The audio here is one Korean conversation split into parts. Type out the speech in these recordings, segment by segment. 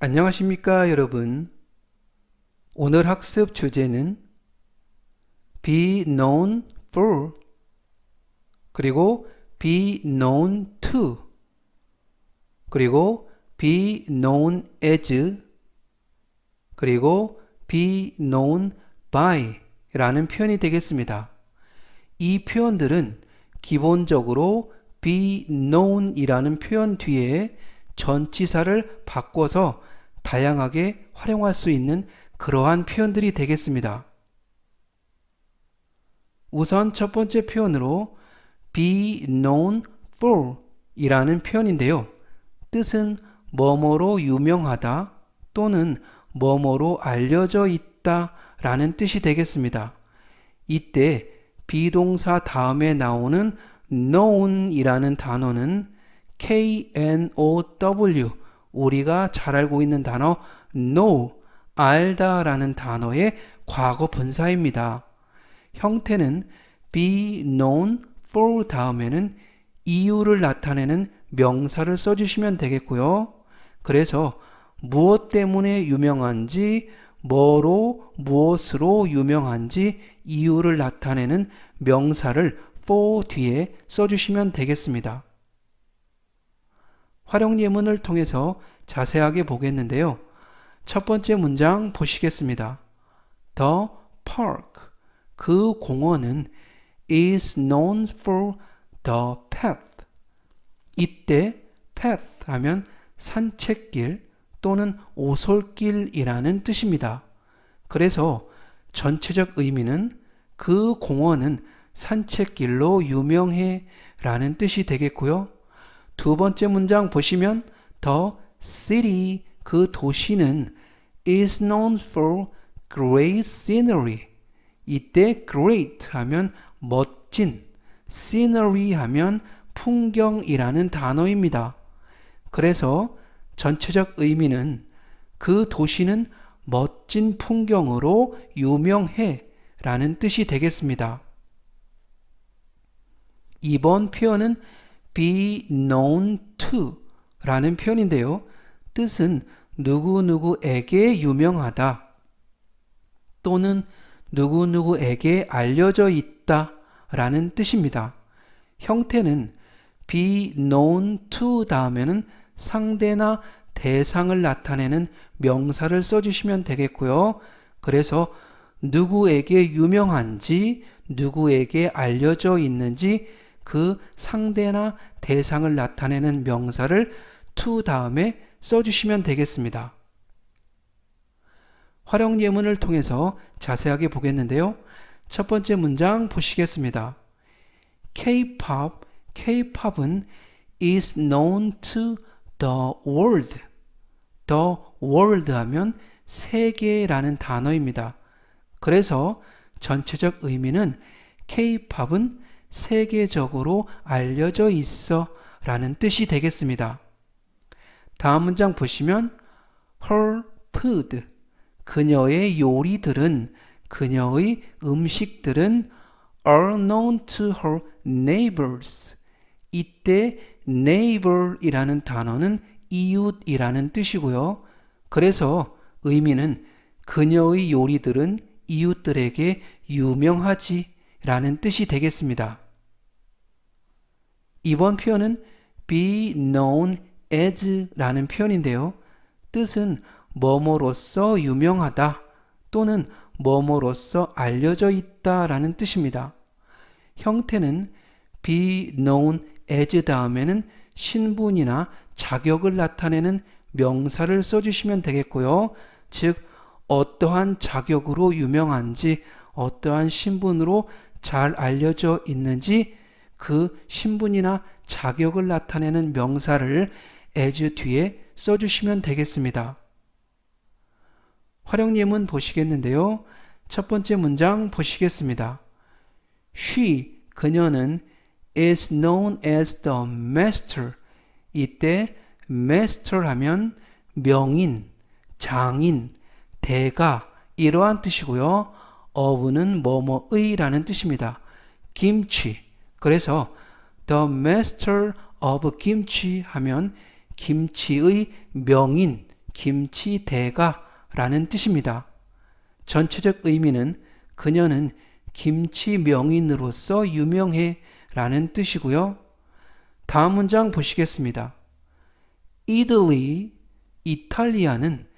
안녕하십니까, 여러분. 오늘 학습 주제는 be known for 그리고 be known to 그리고 be known as 그리고 be known by 라는 표현이 되겠습니다. 이 표현들은 기본적으로 be known 이라는 표현 뒤에 전치사를 바꿔서 다양하게 활용할 수 있는 그러한 표현들이 되겠습니다. 우선 첫 번째 표현으로 be known for 이라는 표현인데요. 뜻은 뭐뭐로 유명하다 또는 뭐뭐로 알려져 있다 라는 뜻이 되겠습니다. 이때 비동사 다음에 나오는 known 이라는 단어는 K-N-O-W 우리가 잘 알고 있는 단어 know 알다 라는 단어의 과거 분사입니다. 형태는 be known for 다음에는 이유를 나타내는 명사를 써주시면 되겠고요. 그래서 무엇 때문에 유명한지, 뭐로, 무엇으로 유명한지 이유를 나타내는 명사를 for 뒤에 써주시면 되겠습니다. 활용 예문을 통해서 자세하게 보겠는데요. 첫 번째 문장 보시겠습니다. The park, 그 공원은 is known for the path. 이때 path 하면 산책길 또는 오솔길이라는 뜻입니다. 그래서 전체적 의미는 그 공원은 산책길로 유명해 라는 뜻이 되겠고요. 두 번째 문장 보시면 the city 그 도시는 is known for great scenery. 이때 great 하면 멋진, scenery 하면 풍경이라는 단어입니다. 그래서 전체적 의미는 그 도시는 멋진 풍경으로 유명해 라는 뜻이 되겠습니다. 이번 표현은 be known to 라는 표현인데요. 뜻은 누구누구에게 유명하다 또는 누구누구에게 알려져 있다 라는 뜻입니다. 형태는 be known to 다음에는 상대나 대상을 나타내는 명사를 써주시면 되겠고요. 그래서 누구에게 유명한지, 누구에게 알려져 있는지 그 상대나 대상을 나타내는 명사를 to 다음에 써주시면 되겠습니다. 활용 예문을 통해서 자세하게 보겠는데요. 첫 번째 문장 보시겠습니다. K-pop, K-pop은 is known to the world. the world 하면 세계라는 단어입니다. 그래서 전체적 의미는 K-pop은 세계적으로 알려져 있어 라는 뜻이 되겠습니다. 다음 문장 보시면 her food 그녀의 요리들은 그녀의 음식들은 are known to her neighbors 이때 neighbor이라는 단어는 이웃이라는 뜻이고요. 그래서 의미는 그녀의 요리들은 이웃들에게 유명하지 라는 뜻이 되겠습니다. 이번 표현은 be known as 라는 표현인데요. 뜻은 뭐뭐로서 유명하다 또는 뭐뭐로서 알려져 있다 라는 뜻입니다. 형태는 be known as 다음에는 신분이나 자격을 나타내는 명사를 써주시면 되겠고요. 즉, 어떠한 자격으로 유명한지, 어떠한 신분으로 잘 알려져 있는지 그 신분이나 자격을 나타내는 명사를 as 뒤에 써주시면 되겠습니다. 활용 예문 보시겠는데요. 첫 번째 문장 보시겠습니다. She, 그녀는 is known as the master. 이때 master 하면 명인, 장인, 대가 이러한 뜻이고요. Of는 뭐뭐의라는 뜻입니다. 김치. 그래서 the master of 김치 하면 김치의 명인, 김치 대가라는 뜻입니다. 전체적 의미는 그녀는 김치 명인으로서 유명해 라는 뜻이고요. 다음 문장 보시겠습니다. Italy, 이탈리아는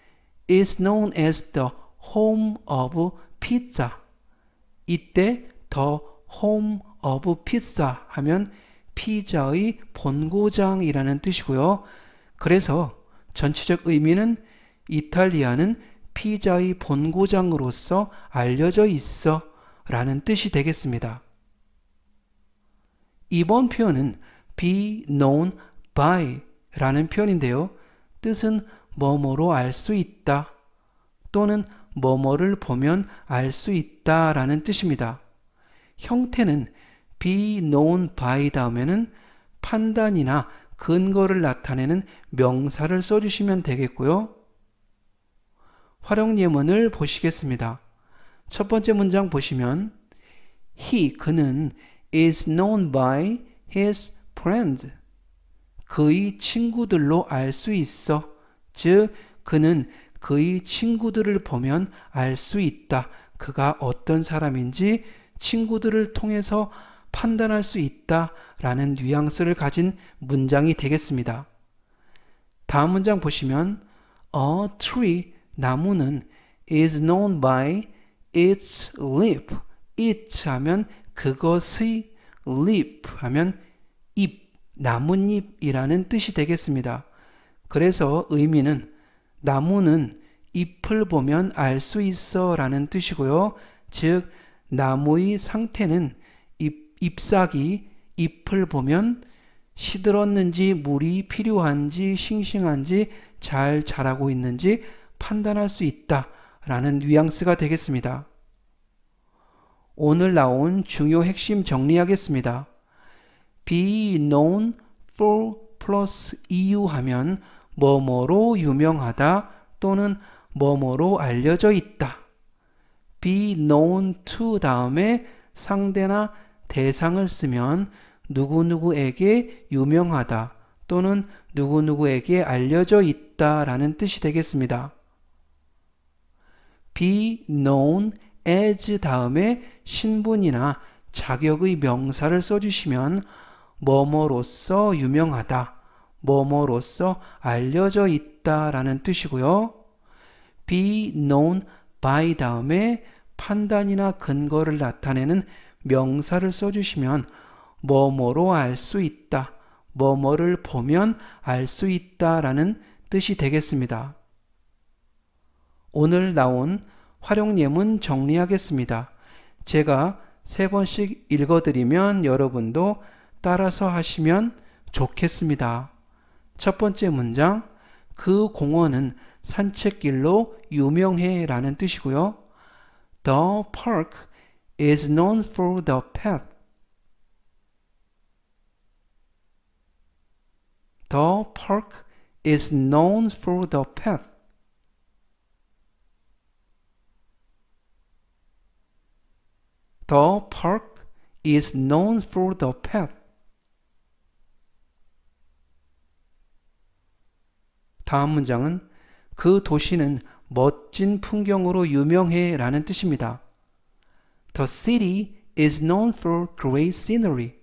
is known as the home of pizza. 이때 the home of pizza 하면 피자의 본고장이라는 뜻이고요. 그래서 전체적 의미는 이탈리아는 피자의 본고장으로서 알려져 있어 라는 뜻이 되겠습니다. 이번 표현은 be known by 라는 표현인데요. 뜻은 뭐뭐로 알 수 있다 또는 뭐뭐를 보면 알 수 있다 라는 뜻입니다. 형태는 be known by 다음에는 판단이나 근거를 나타내는 명사를 써주시면 되겠고요. 활용 예문을 보시겠습니다. 첫 번째 문장 보시면 he 그는 is known by his friends 그의 친구들로 알 수 있어 즉 그는 그의 친구들을 보면 알 수 있다 그가 어떤 사람인지 친구들을 통해서 판단할 수 있다 라는 뉘앙스를 가진 문장이 되겠습니다. 다음 문장 보시면 A tree, 나무는 is known by its leaf. its 하면 그것의 leaf 하면 잎, 나뭇잎이라는 뜻이 되겠습니다. 그래서 의미는 나무는 잎을 보면 알 수 있어 라는 뜻이고요. 즉, 나무의 상태는 잎, 잎사귀, 잎을 보면 시들었는지 물이 필요한지 싱싱한지 잘 자라고 있는지 판단할 수 있다 라는 뉘앙스가 되겠습니다. 오늘 나온 중요 핵심 정리하겠습니다. be known for plus eu 하면 뭐뭐로 유명하다 또는 뭐뭐로 알려져 있다. be known to 다음에 상대나 대상을 쓰면 누구누구에게 유명하다 또는 누구누구에게 알려져 있다 라는 뜻이 되겠습니다. be known as 다음에 신분이나 자격의 명사를 써주시면 뭐뭐로서 유명하다, 뭐뭐로서 알려져 있다 라는 뜻이고요. be known by 다음에 판단이나 근거를 나타내는 명사를 써주시면 뭐뭐로 알 수 있다, 뭐뭐를 보면 알 수 있다 라는 뜻이 되겠습니다. 오늘 나온 활용 예문 정리하겠습니다. 제가 세 번씩 읽어드리면 여러분도 따라서 하시면 좋겠습니다. 첫 번째 문장, 그 공원은 산책길로 유명해 라는 뜻이고요. The park is known for the path. The park is known for the path. The park is known for the path. 다음 문장은 그 도시는 멋진 풍경으로 유명해 라는 뜻입니다. The city is known for great scenery.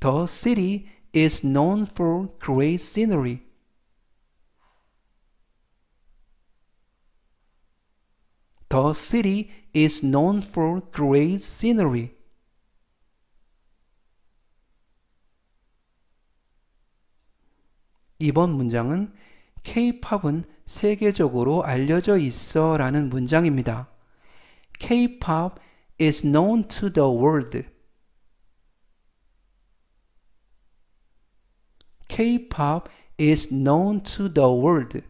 The city is known for great scenery. The city is known for great scenery. 이번 문장은 K-팝은 세계적으로 알려져 있어 라는 문장입니다. K-pop is known to the world. K-pop is known to the world.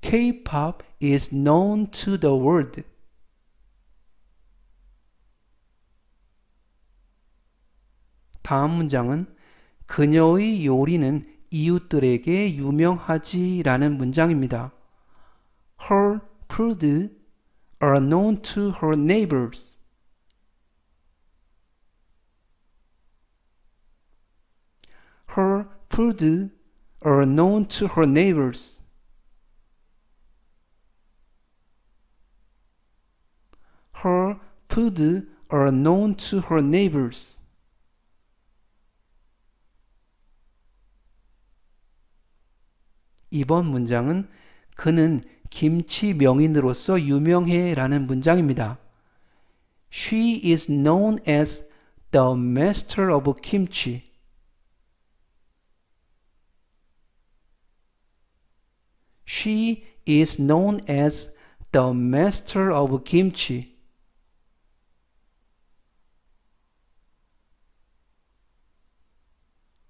K-pop is known to the world. 다음 문장은 그녀의 요리는 이웃들에게 유명하지라는 문장입니다. Her food are known to her neighbors. Her food are known to her neighbors. Her food are known to her neighbors. 이번 문장은 그는 김치 명인으로서 유명해 라는 문장입니다. She is known as the master of kimchi. She is known as the master of kimchi.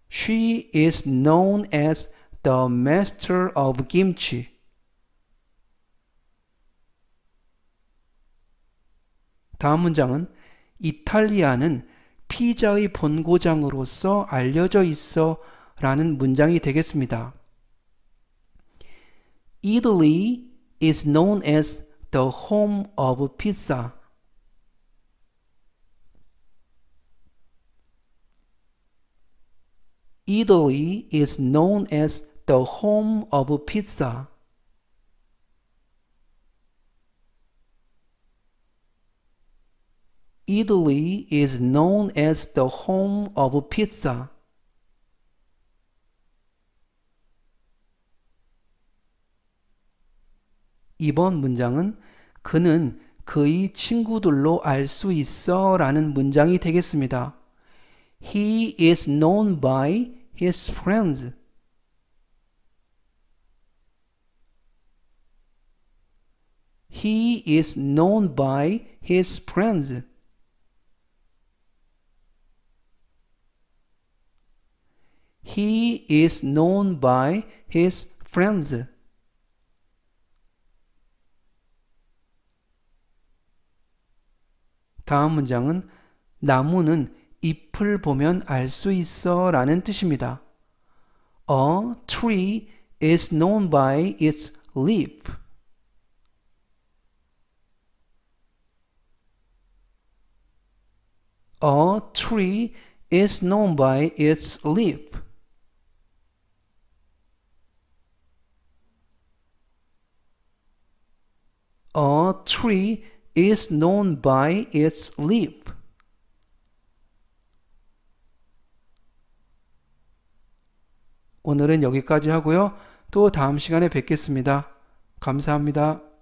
She is known as the master of kimchi. 다음 문장은 이탈리아는 피자의 본고장으로서 알려져 있어 라는 문장이 되겠습니다. Italy is known as the home of pizza. Italy is known as the home of pizza. Italy is known as the home of pizza. 이번 문장은 그는 그의 친구들로 알 수 있어 라는 문장이 되겠습니다. He is known by his friends. He is known by his friends. He is known by his friends. 다음 문장은 나무는 잎을 보면 알 수 있어 라는 뜻입니다. A tree is known by its leaf. A tree is known by its leaf. A tree is known by its leaf. 오늘은 여기까지 하고요. 또 다음 시간에 뵙겠습니다. 감사합니다.